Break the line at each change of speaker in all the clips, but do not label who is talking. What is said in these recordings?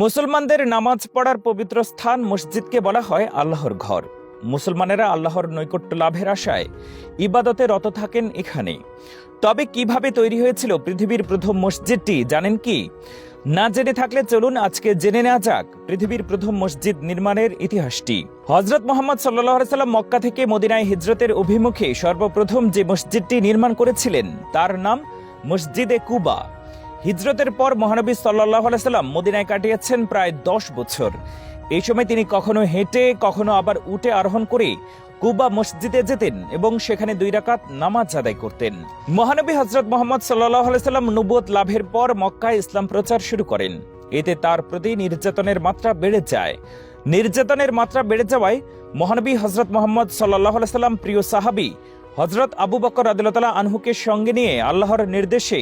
মুসলমানদের নামাজ পড়ার পবিত্র স্থান মসজিদকে বলা হয় আল্লাহর ঘর। মুসলমানেরা আল্লাহর নৈকট্য লাভের আশায় ইবাদতে রত থাকেন এখানে। তবে কীভাবে তৈরি হয়েছিল পৃথিবীর প্রথম মসজিদটি জানেন কি? না জেনে থাকলে চলুন আজকে জেনে নেওয়া যাক পৃথিবীর প্রথম মসজিদ নির্মাণের ইতিহাসটি। হজরত মোহাম্মদ সাল্লাম মক্কা থেকে মদিনায় হিজরতের অভিমুখে সর্বপ্রথম যে মসজিদটি নির্মাণ করেছিলেন, তার নাম মসজিদে কুবা। হিজরতের পর মহানবী সাল্লাহ সাল্লাম মদিনায় কাটিয়েছেন প্রায় দশ বছর। এই সময় তিনি কখনো হেঁটে, কখনো আবার উঠে আরোহণ করে কুবা মসজিদে যেতেন এবং সেখানে দুই রাকাত নামাজ আদায় করতেন। মহানবী হজরত মোহাম্মদ সাল্লাহ আলাইসাল্লাম নবুয়ত লাভের পর মক্কায় ইসলাম প্রচার শুরু করেন। এতে তার প্রতি নির্যাতনের মাত্রা বেড়ে যায়। নির্যাতনের মাত্রা বেড়ে যাওয়ায় মহানবী হজরত মোহাম্মদ সাল্লাহ সাল্লাম প্রিয় সাহাবি হজরত আবু বকর আদিলতলা আনহুকে সঙ্গে নিয়ে আল্লাহর নির্দেশে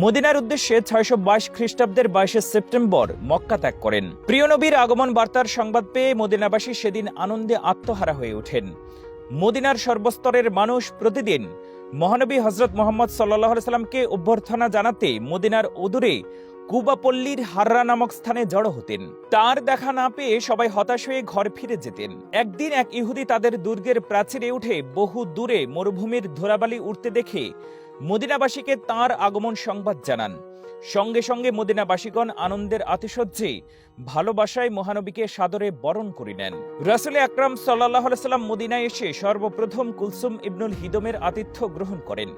মদিনার উদ্দেশ্যে ছয়শো বাইশ খ্রিস্টাব্দের বাইশে সেপ্টেম্বর মক্কা ত্যাগ করেন। প্রিয় নবীর আগমন বার্তার সংবাদ পেয়ে মদিনাবাসী সেদিন আনন্দে আত্মহারা হয়ে ওঠেন। মদিনার সর্বস্তরের মানুষ প্রতিদিন মহানবী হজরত মোহাম্মদ সাল্লাহ সাল্লামকে অভ্যর্থনা জানাতে মদিনার অদূরে কুবাপল্লীর হাররা নামক স্থানে জড়ো হতেন। তার দেখা না পেয়ে সবাই হতাশ হয়ে ঘর ফিরে যেতেন। একদিন এক ইহুদি তাদের দুর্গের প্রাচীরে উঠে বহু দূরে মরুভূমির ধরাবালি উঠতে দেখে মদিনাবাসীকে তার আগমন সংবাদ জানান। সঙ্গে সঙ্গে মদিনাবাসীগণ আনন্দের আতিশয্যে ভালোবাসায় মহানবীকে সাদরে বরণ করে নেন। রাসুল আকরাম সাল্লাহ সাল্লাম মদিনায় এসে সর্বপ্রথম কুলসুম ইবনুল হিদমের আতিথ্য গ্রহণ করেন।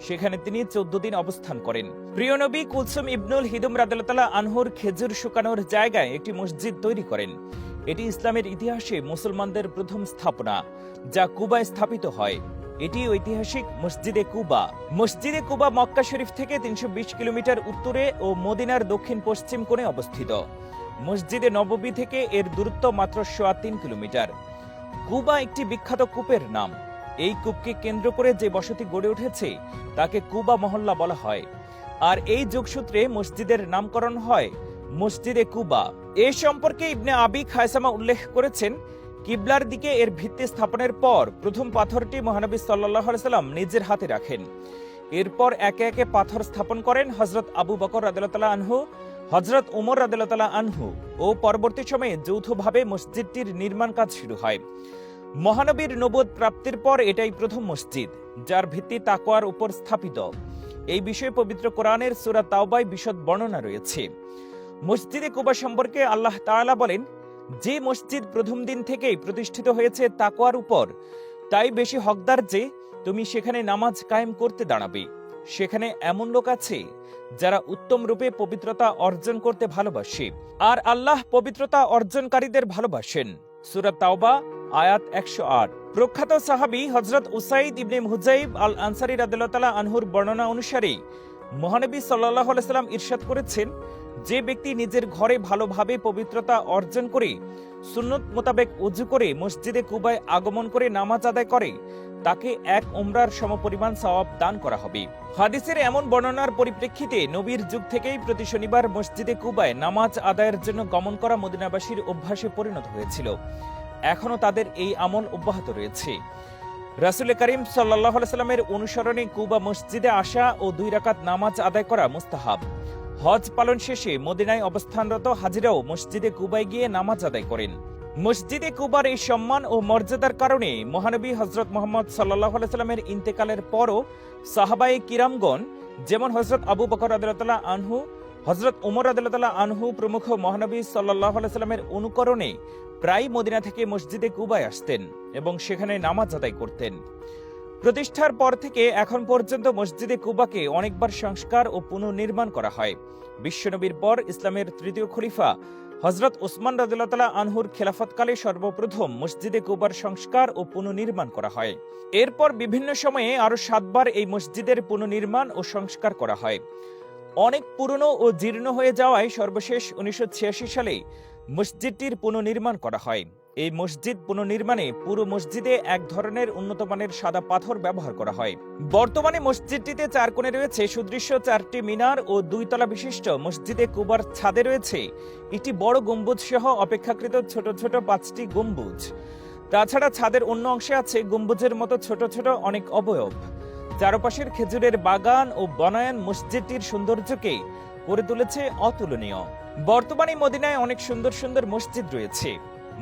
সেখানে তিনি চোদ্দ দিন অবস্থান করেন। প্রিয় নবী, কুলসুম ইবনুল হিদম রাদালতালা আনহুর খেজুর শুকানোর জায়গায় একটি মসজিদ তৈরি করেন। এটি ইসলামের ইতিহাসে মুসলমানদের প্রথম স্থাপনা, যা কুবায় স্থাপিত হয়। এটি ঐতিহাসিক মসজিদে কুবা। মসজিদে কুবা মক্কা শরীফ থেকে তিনশো কিলোমিটার উত্তরে ও মদিনার দক্ষিণ পশ্চিম কোণে অবস্থিত। মসজিদে নববী থেকে এর দূরত্ব মাত্র সোয়া তিন কিলোমিটার। কুবা একটি বিখ্যাত কূপের নাম। এই কূপকে কেন্দ্র করে যে বসতি গড়ে উঠেছে, তাকে কুবা মহল্লা বলা হয়। আর এই যোগসূত্রে মসজিদের নামকরণ হয় মসজিদে কুবা। এ সম্পর্কে ইবনে আবি খায়সামা উল্লেখ করেছেন কিবলার দিকে এর ভিত্তি স্থাপনের পর প্রথম পাথরটি মহানবী সাল্লাহ সাল্লাম নিজের হাতে রাখেন। এরপর একে একে পাথর স্থাপন করেন হজরত আবু বকর রাদিল্লাহ আনহু হজরত উমর রাদিল্লাহ আনহু ও পরবর্তী সময়ে যৌথভাবে মসজিদটির নির্মাণ কাজ শুরু হয়। মহানবীর নবোধ প্রাপ্তির পর এটাই প্রথম মসজিদ, যার ভিত্তি তাকোয়ার উপর স্থাপিত। এই বিষয়ে পবিত্র কোরআনের সুরা তাওবায় বিশদ বর্ণনা রয়েছে। মসজিদে কুবা সম্পর্কে আল্লাহ তাআলা বলেন যে মসজিদ প্রথম দিন থেকেই প্রতিষ্ঠিত হয়েছে তাকোয়ার উপর, তাই বেশি হকদার যে তুমি সেখানে নামাজ কায়েম করতে দাঁড়াবে। সেখানে এমন লোক আছে যারা উত্তম রূপে পবিত্রতা অর্জন করতে ভালোবাসে আর আল্লাহ পবিত্রতা অর্জনকারীদের ভালোবাসেন। সুরাত তাওবা, আয়াত একশো আট। প্রখ্যাত সাহাবি হজরত উসাইদ ইবনে মুজাইব আল আনসারি রাদিল্লাহ আনহুর বর্ণনা অনুসারে মহানবী সাল্লাহ সাল্লাম ইরশাদ করেছেন, যে ব্যক্তি নিজের ঘরে ভালোভাবে পবিত্রতা অর্জন করে, সুন্নত মোতাবেক উজু করে মসজিদে কুবায় আগমন করে নামাজ আদায় করে, তাকে এক ওমরার সমপরিমাণ সওয়াব দান করা হবে। হাদিসের এমন বর্ণনার পরিপ্রেক্ষিতে নবীর যুগ থেকেই প্রতি শনিবার মসজিদে কুবায় নামাজ আদায়ের জন্য গমন করা মদিনাবাসীর অভ্যাসে পরিণত হয়েছিল। এখনও তাদের এই আমল অব্যাহত রয়েছে। রাসুল করিম সাল্লাহ সাল্লামের অনুসরণে কুবা মসজিদে আসা ও দুই রাকাত নামাজ আদায় করা মুস্তাহাব। হজ পালন শেষে মদিনায় অবস্থানরত হাজিরাও মসজিদে কুবায় গিয়ে নামাজ আদায় করেন। মসজিদে কুবার এই সম্মান ও মর্যাদার কারণে মহানবী হজরত মোহাম্মদ সাল্লাহ সাল্লামের ইন্তেকালের পরও সাহাবাই কিরামগণ, যেমন হজরত আবু বকর আদালতাল্লাহ আনহু হজরত উমর আদালতাল্লাহ আনহু প্রমুখ মহানবী সাল্লাহ সাল্লামের অনুকরণে প্রায় মদিনা থেকে মসজিদে কুবায় আসতেন এবং সেখানে নামাজ আদায় করতেন। প্রতিষ্ঠার পর থেকে এখন পর্যন্ত মসজিদে কুবাকে অনেকবার সংস্কার ও পুনর্নির্মাণ করা হয়। বিশ্বনবীর পর ইসলামের তৃতীয় খলিফা হজরত ওসমান রাজুল্লাহ আনহুর খেলাফতকালে সর্বপ্রথম মসজিদে কুবার সংস্কার ও পুনর্নির্মাণ করা হয়। এরপর বিভিন্ন সময়ে আরও সাতবার এই মসজিদের পুনর্নির্মাণ ও সংস্কার করা হয়। অনেক পুরনো ও জীর্ণ হয়ে যাওয়ায় সর্বশেষ উনিশশো ছিয়াশি সালে মসজিদটির পুনর্নির্মাণ করা হয়। এই মসজিদ পুনর্নির্মাণে পুরো মসজিদে এক ধরনের উন্নত মানের সাদা পাথর ব্যবহার করা হয়। বর্তমানে মসজিদটিতে চার কোণে রয়েছে সুদৃশ্য চারটি মিনার ও দুই তলা বিশিষ্ট মসজিদে কুবার ছাদে রয়েছে একটি বড় গম্বুজ সহ অপেক্ষাকৃত ছোট ছোট পাঁচটি গম্বুজ। তাছাড়া ছাদের অন্য অংশে আছে গম্বুজের মতো ছোট ছোট অনেক অবয়ব। চারপাশের খেজুরের বাগান ও বনায়ন মসজিদটির সৌন্দর্যকে করে তুলেছে অতুলনীয়। বর্তমানে মদিনায় অনেক সুন্দর সুন্দর মসজিদ রয়েছে।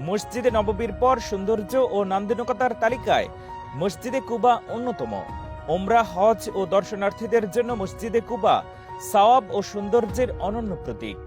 মসজিদে নববীর পর সৌন্দর্য ও নান্দনিকতার তালিকায় মসজিদে কুবা অন্যতম। ওমরা হজ ও দর্শনার্থীদের জন্য মসজিদে কুবা সওয়াব ও সৌন্দর্যের অনন্য প্রতীক।